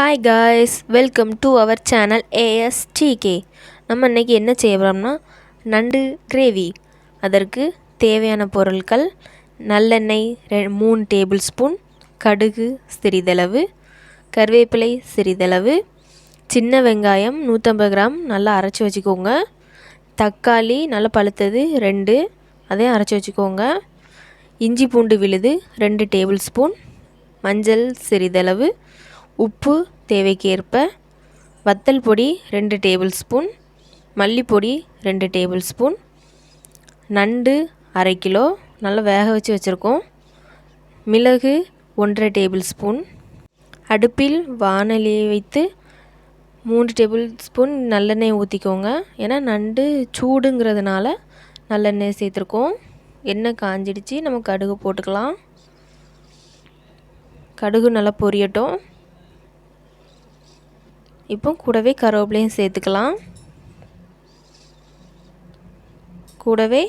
Hi guys welcome to our channel A S T K நம்ம இன்றைக்கி என்ன செய்ய போகிறோம்னா நண்டு கிரேவி அதற்கு தேவையான பொருட்கள் நல்லெண்ணெய் ரெ மூணு டேபிள் ஸ்பூன் கடுகு சிறிதளவு கருவேப்பிலை சிறிதளவு சின்ன வெங்காயம் நூற்றம்பது கிராம் நல்லா அரைச்சி வச்சுக்கோங்க. தக்காளி நல்லா பழுத்தது ரெண்டு அதையும் அரைச்சி வச்சுக்கோங்க. இஞ்சி பூண்டு விழுது ரெண்டு டேபிள் ஸ்பூன் மஞ்சள் சிறிதளவு உப்பு தேவைக்கேற்ப வத்தல் பொடி ரெண்டு டேபிள் ஸ்பூன் மல்லிப்பொடி ரெண்டு டேபிள் ஸ்பூன் நண்டு அரை கிலோ நல்லா வேக வச்சு வச்சுருக்கோம். மிளகு ஒன்றரை டேபிள் ஸ்பூன் அடுப்பில் வானலியை வைத்து மூன்று டேபிள் ஸ்பூன் நல்லெண்ணெய் ஊற்றிக்கோங்க ஏன்னா நண்டு சூடுங்கிறதுனால நல்லெண்ணெய் சேர்த்துருக்கோம். எண்ணெய் காஞ்சிடுச்சு நம்ம கடுகு போட்டுக்கலாம். கடுகு நல்லா பொரியட்டும். இப்போ கூடவே கருவேப்பிலையும் சேர்த்துக்கலாம். கூடவே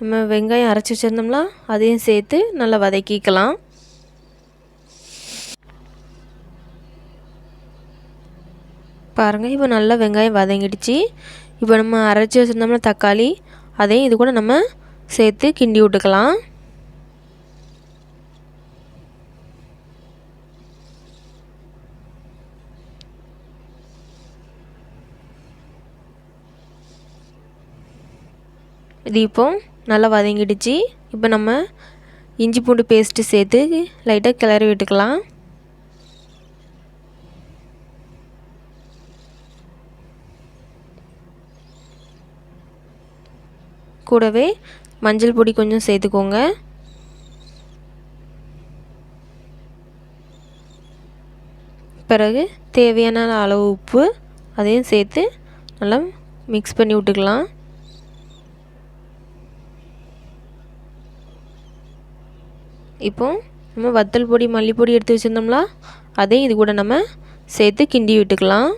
நம்ம வெங்காயம் அரைச்சி வச்சுருந்தோம்னா அதையும் சேர்த்து நல்லா வதக்கிக்கலாம். பாருங்கள் இப்போ நல்லா வெங்காயம் வதங்கிடுச்சு. இப்போ நம்ம அரைச்சி வச்சுருந்தோம்னா தக்காளி அதையும் இது கூட நம்ம சேர்த்து கிண்டி விட்டுக்கலாம். இது இப்போ நல்லா வதங்கிடுச்சு. இப்போ நம்ம இஞ்சி பூண்டு பேஸ்ட்டு சேர்த்து லைட்டாக கிளறி விட்டுக்கலாம். கூடவே மஞ்சள் பொடி கொஞ்சம் சேர்த்துக்கோங்க. பிறகு தேவையான அளவு உப்பு அதையும் சேர்த்து நல்லா மிக்ஸ் பண்ணி விட்டுக்கலாம். இப்போது நம்ம வத்தல் பொடி மல்லிப்பொடி எடுத்து வச்சுருந்தோம்ல அதையும் இது கூட நம்ம சேர்த்து கிண்டி விட்டுக்கலாம்.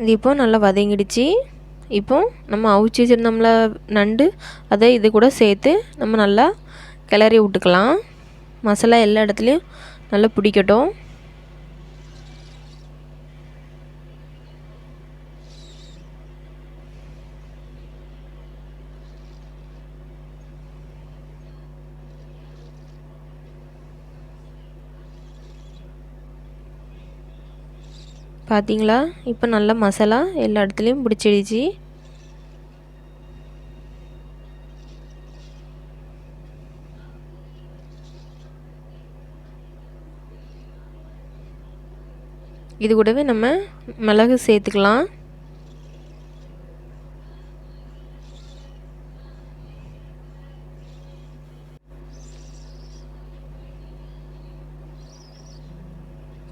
இது இப்போ நல்லா வதங்கிடுச்சு. இப்போ நம்ம அவிச்சு வச்சுருந்தோம்ல நண்டு அதை இது கூட சேர்த்து நம்ம நல்லா கிளறி விட்டுக்கலாம். மசாலா எல்லா இடத்துலையும் நல்லா பிடிக்கட்டும். பார்த்தீங்களா இப்போ நல்லா மசாலா எல்லா இடத்துலையும் பிடிச்சிடுச்சு. இது கூடவே நம்ம மிளகு சேர்த்துக்கலாம்.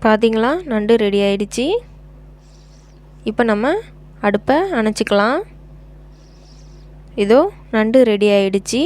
பார்த்தீங்களா நண்டு ரெடி ஆயிடுச்சு. இப்போ நம்ம அடுப்பை அணைச்சிக்கலாம். இதோ நண்டு ரெடி ஆயிடுச்சு.